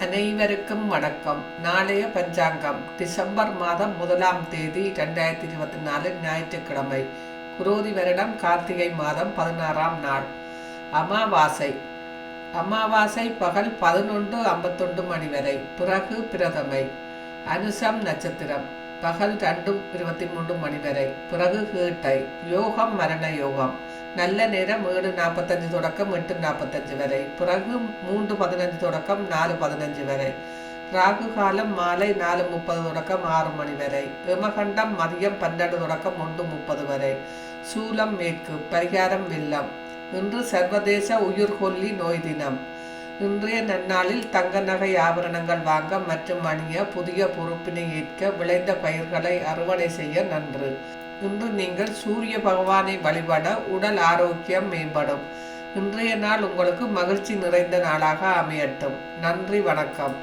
அனைவருக்கும் வணக்கம். நாளைய பஞ்சாங்கம் டிசம்பர் மாதம் முதலாம் தேதி ரெண்டாயிரத்தி இருபத்தி நாலு ஞாயிற்றுக்கிழமை. குரோதி வருடம் கார்த்திகை மாதம் பதினாறாம் நாள். அமாவாசை. அமாவாசை பகல் பதினொன்று ஐம்பத்தொண்டு மணி வரை. பிறகு பிரதமை. அனுசம் நட்சத்திரம். பகல் ரெண்டும் இருபத்தி மூன்று மணி வரை பிறகு கீட்டை யோகம் மரண யோகம் நல்ல நேரம் ஏழு நாற்பத்தஞ்சு தொடக்கம் எட்டு நாற்பத்தஞ்சு வரை பிறகு மூன்று பதினஞ்சு தொடக்கம் நாலு பதினஞ்சு வரை ராகு காலம் மாலை நாலு முப்பது தொடக்கம் ஆறு மணி வரை விமகண்டம் மதியம் பன்னெண்டு தொடக்கம் ஒன்று முப்பது வரை சூலம் மேற்கு பரிகாரம் வெள்ளம் இன்று சர்வதேச உயிர்கொல்லி நோய் தினம் இன்றைய நன்னாளில் தங்க நகை ஆபரணங்கள் வாங்க மற்றும் அணிய புதிய பொறுப்பினை ஏற்க விளைந்த பயிர்களை அறுவடை செய்ய நன்று. இன்று நீங்கள் சூரிய பகவானை வழிபட உடல் ஆரோக்கியம் மேம்படும். இன்றைய நாள் உங்களுக்கு மகிழ்ச்சி நிறைந்த நாளாக அமையட்டும். நன்றி வணக்கம்.